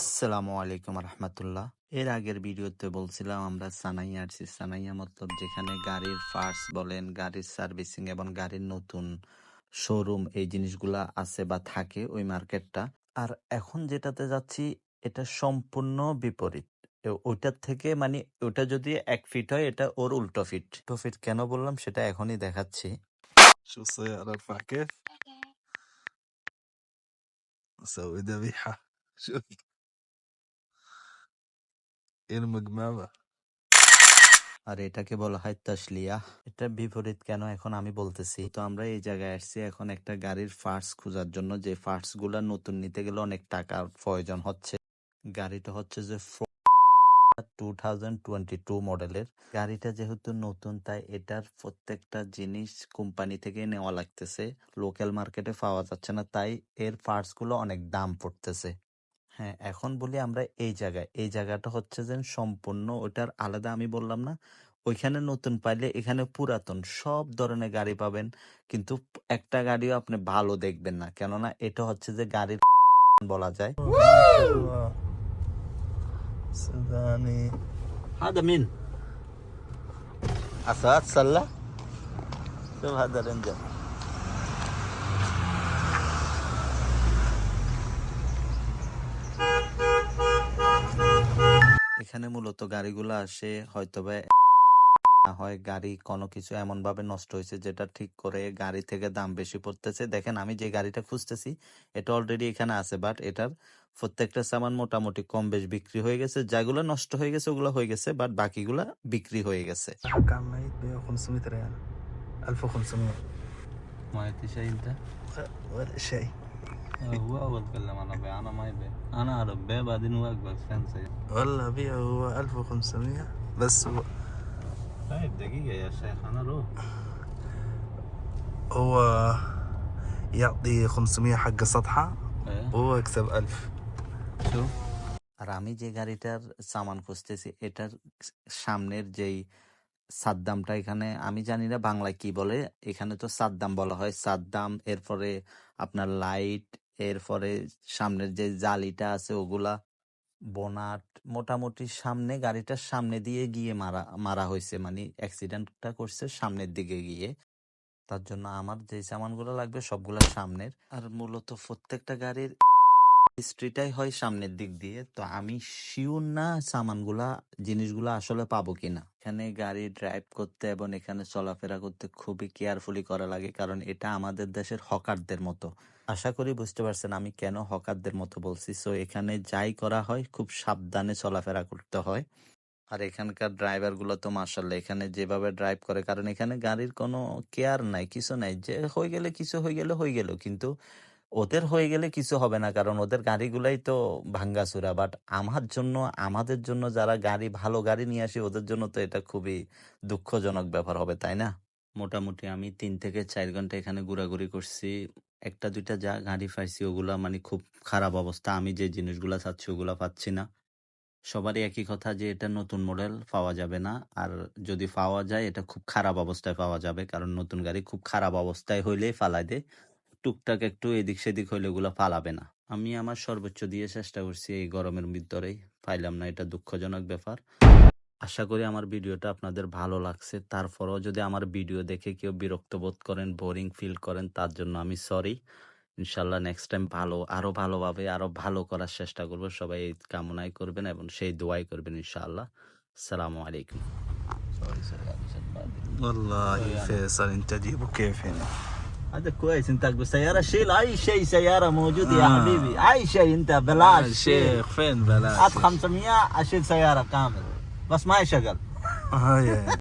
আসসালামু আলাইকুম রহমতুল্লাহ এর আগের ভিডিওতে বলছিলাম আমরা সানাইয়া আসছি সানাইয়া মতলব যেখানে গাড়ির পার্টস বলেন গাড়ির সার্ভিসিং এবং গাড়ির নতুন শোরুম এই জিনিসগুলা আছে বা থাকে ওই মার্কেটটা আর এখন যেটাতে যাচ্ছি এটা সম্পূর্ণ বিপরীত এ- ওইটার থেকে মানে ওটা যদি এক ফিট হয় এটা ওর উল্টো ফিট উল্টো ফিট কেন বললাম সেটা এখনই দেখাচ্ছি شو السيارة ارفع كيف؟ اسوي ذبيحة شوف এর মগমাবা আর এটাকে বলা হয় তাসলিয়া। এটা বিপরীত কেন এখন আমি বলতেছি? তো আমরা এই জায়গায় আসছি এখন একটা গাড়ির পার্টস খোঁজার জন্য। যে পার্টসগুলো নতুন নিতে গেলে অনেক টাকার প্রয়োজন হচ্ছে। গাড়িটা হচ্ছে যে টু থাউজেন্ড টোয়েন্টি টু মডেলের। গাড়িটা যেহেতু নতুন, তাই এটার প্রত্যেকটা জিনিস কোম্পানি থেকে নেওয়া লাগতেছে। লোকাল মার্কেটে পাওয়া যাচ্ছে না, তাই এর পার্টসগুলো অনেক দাম পড়তেছে। হ্যাঁ এখন বলি আমরা এই জায়গায় এই জায়গাটা হচ্ছে যে সম্পূর্ণ ওটার আলাদা আমি বললাম না ওইখানে নতুন পাইলে এখানে পুরাতন সব ধরনের গাড়ি পাবেন কিন্তু একটা গাড়িও আপনি ভালো দেখবেন না কেননা এটা হচ্ছে যে গাড়ির বলা যায় سوداني هذا مين؟ أسد سلة؟ شوف هذا رنجر এখানে মূলত গাড়িগুলো আসে হয়তোবা না হয় গাড়ি কোনো কিছু এমন ভাবে নষ্ট হয়েছে যেটা ঠিক করে গাড়ি থেকে দাম বেশি পড়তেছে দেখেন আমি যে গাড়িটা খুঁজতেছি এটা অলরেডি এখানে আছে বাট এটার প্রত্যেকটা সামান মোটামুটি কম বেশ বিক্রি হয়ে গেছে যেগুলো নষ্ট হয়ে গেছে ওগুলো হয়ে গেছে বাট বাকিগুলা বিক্রি হয়ে গেছে حق عم عيد ب 500 ريال 1500 ما شيء انت ولا شيء هو اول تكلم انا بيع انا ما يبيع انا اعرف بيع بعدين هو اقبل فين سيء والله بيعه هو 1500 بس هو طيب دقيقة يا شيخ انا روح هو يعطي 500 حق سطحة وهو يكسب 1000 شو আর আমি যে গাড়িটার সামান খুঁজতেছি এটার সামনের যেই সাদ্দামটা এখানে আমি জানি না বাংলায় কি বলে এখানে তো সাদ্দাম বলা হয় সাদ্দাম এরপরে আপনার লাইট এরপরে সামনের যে জালিটা আছে ওগুলা বোনাট মোটামুটি সামনে গাড়িটার সামনে দিয়ে গিয়ে মারা মারা হয়েছে মানে অ্যাক্সিডেন্টটা করছে সামনের দিকে গিয়ে। তার জন্য আমার যে সামানগুলো লাগবে সবগুলো সামনের। আর মূলত প্রত্যেকটা গাড়ির হিস্ট্রিটাই হয় সামনের দিক দিয়ে। তো আমি শিওর না সামানগুলা, জিনিসগুলা আসলে পাবো কিনা। এখানে গাড়ি ড্রাইভ করতে এবং এখানে চলাফেরা করতে খুবই কেয়ারফুলি করা লাগে, কারণ এটা আমাদের দেশের হকারদের মতো। আশা করি বুঝতে পারছেন আমি কেন হকারদের মতো বলছি। সো এখানে যাই করা হয়, খুব সাবধানে চলাফেরা করতে হয়। আর এখানকার ড্রাইভারগুলো তো মার্শাল্লাহ এখানে যেভাবে ড্রাইভ করে, কারণ এখানে গাড়ির কোনো কেয়ার নাই, কিছু নাই। যে হয়ে গেলে কিছু হয়ে গেলে হয়ে গেল, কিন্তু ওদের হয়ে গেলে কিছু হবে না। কারণ ওদের গাড়িগুলাই তো ভাঙ্গাচুরা। বাট আমার জন্য, আমাদের জন্য যারা গাড়ি, ভালো গাড়ি নিয়ে আসে, ওদের জন্য তো এটা খুবই দুঃখজনক ব্যাপার হবে, তাই না? মোটামুটি আমি তিন থেকে চার ঘণ্টা এখানে ঘোরাঘুরি করছি। একটা, দুইটা যা গাড়ি পাইছি, ওগুলা মানে খুব খারাপ অবস্থা। আমি যে জিনিসগুলা চাচ্ছি, ওগুলা পাচ্ছি না। সবারই একই কথা যে এটা নতুন মডেল পাওয়া যাবে না। আর যদি পাওয়া যায়, এটা খুব খারাপ অবস্থায় পাওয়া যাবে। কারণ নতুন গাড়ি খুব খারাপ অবস্থায় হইলেই ফালাই দেয়। টুকটাক একটু এদিক সেদিক হইলে ওগুলো ফালাবে না আমি আমার সর্বোচ্চ দিয়ে চেষ্টা করছি এই গরমের ভিতরেই পাইলাম না এটা দুঃখজনক ব্যাপার আশা করি আমার ভিডিওটা আপনাদের ভালো লাগছে তারপরেও যদি আমার ভিডিও দেখে কেউ বিরক্ত বোধ করেন বোরিং ফিল করেন তার জন্য আমি সরি ইনশাল্লাহ নেক্সট টাইম ভালো আরো ভালোভাবে আরো ভালো করার চেষ্টা করবো সবাই এই কামনাই করবেন এবং সেই দোয়াই করবেন ইনশাআল্লাহ আসসালামু আলাইকুম والله فيصل انت جيبه كيف هنا هذا كويس انت بالسيارة شيل أي شيء سيارة موجود يا آه. حبيبي. أي شيء انت بلاش. آه، شيخ فين بلاش؟ هات 500 أشيل سيارة كامل. بس ما يشغل